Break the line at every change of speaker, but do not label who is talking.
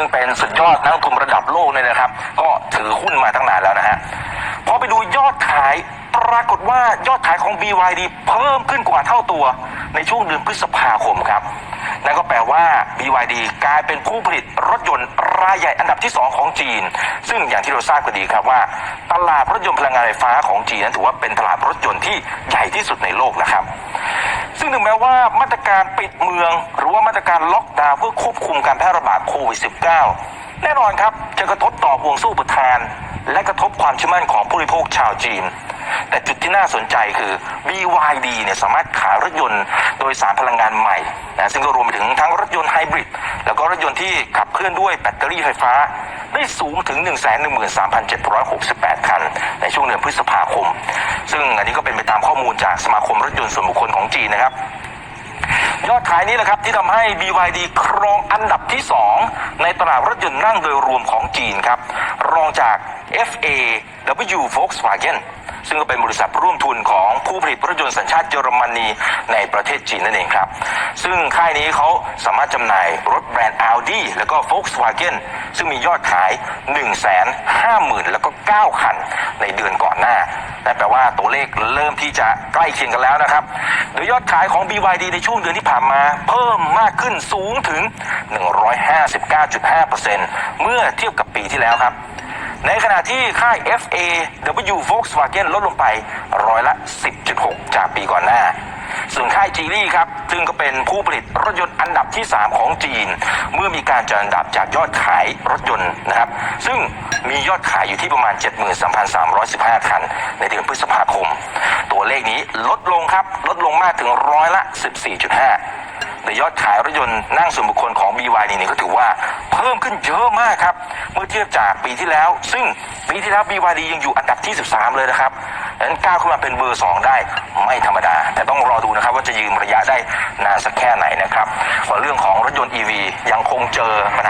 ซึ่งเป็นสุดยอดนักลงทุนระดับโลกเนี่ยนะครับ ก็ถือหุ้นมาตั้งนานแล้วนะฮะพอไปดูยอดขายปรากฏว่ายอดขายของ BYD เพิ่มขึ้นกว่าเท่าตัวในช่วงเดือนพฤษภาคมครับนั่นก็แปลว่า BYD กลายเป็นผู้ผลิตรถยนต์รายใหญ่อันดับที่ 2 ของจีน ซึ่งอย่างที่เราทราบกันดีครับว่า ตลาดรถยนต์พลังงานไฟฟ้าของจีนนั้นถือว่าเป็นตลาดรถยนต์ที่ใหญ่ที่สุดในโลกนะครับ ซึ่งถึงแม้ว่ามาตรการปิดเมือง หรือว่ามาตรการล็อกดาวน์เพื่อควบคุมการแพร่ระบาดโควิด -19 แน่นอนครับจะกระทบต่อห่วงโซ่อุปทาน และกระทบความเชื่อมั่นของผู้บริโภคชาวจีน แต่จุดที่น่าสนใจคือ BYD เนี่ยสามารถขายรถยนต์โดยสารพลังงานใหม่นะซึ่งก็รวมไปถึงทั้งรถยนต์ไฮบริดแล้วก็รถยนต์ที่ขับเคลื่อนด้วยแบตเตอรี่ไฟฟ้า ได้สูงถึง 113,768 คัน ในช่วงเดือนพฤษภาคม ซึ่งอันนี้ก็เป็นไปตามข้อมูลจากสมาคมรถยนต์ส่วนบุคคลของจีนนะครับยอดขายนี้แหละครับที่ทำให้ BYD ครองอันดับที่ 2 ในตลาดรถยนต์นั่งโดยรวมของจีนครับ รองจาก FAW Volkswagen ซึ่งก็เป็นบริษัทร่วมทุนของผู้ผลิตรถยนต์สัญชาติเยอรมนีในประเทศจีนนั่นเองครับ ซึ่งค่ายนี้เขาสามารถจำหน่ายรถแบรนด์ Audi แล้วก็ Volkswagen ซึ่งมียอดขาย 1 5 0 0 0 0แล้วก็9คันในเดือนก่อนหน้านั่นแปลว่าตัวเลขเริ่มที่จะใกล้เคียงกันแล้วนะครับ โดยยอดขายของ BYD ในช่วงเดือนที่ผ่านมา เพิ่มมากขึ้นสูงถึง 159.5%เมื่อเทียบกับปีที่แล้วครับ ในขณะที่ค่าย FAW Volkswagen ลดลงไปร้อยละ 10.6 จากปีก่อนหน้า ส่วนค่ายจีลี่ครับ ซึ่งก็เป็นผู้ผลิตรถยนต์อันดับที่ 3 ของจีน เมื่อมีการจัดอันดับจากยอดขายรถยนต์นะครับ ซึ่งมียอดขายอยู่ที่ประมาณ 73,315 คัน ในเดือนพฤษภาคม ตัวเลขนี้ลดลงครับ ลดลงมากถึงร้อยละ 14.5 แต่ยอดขายรถยนต์นั่งส่วนบุคคลของ BYD นี่ก็ถือว่าเพิ่มขึ้นเยอะมากครับ เมื่อเทียบจากปีที่แล้ว ซึ่งปีที่แล้ว BYD ยังอยู่อันดับที่ 13 เลยนะครับดังนั้นก้าวขึ้นมาเป็นเบอร์ 2 ได้ไม่ธรรมดา แต่ต้องรอดูนะครับว่าจะยืนระยะได้นานสักแค่ไหนนะครับส่วนเรื่องของรถยนต์ EV ยังคงเจอปัญหา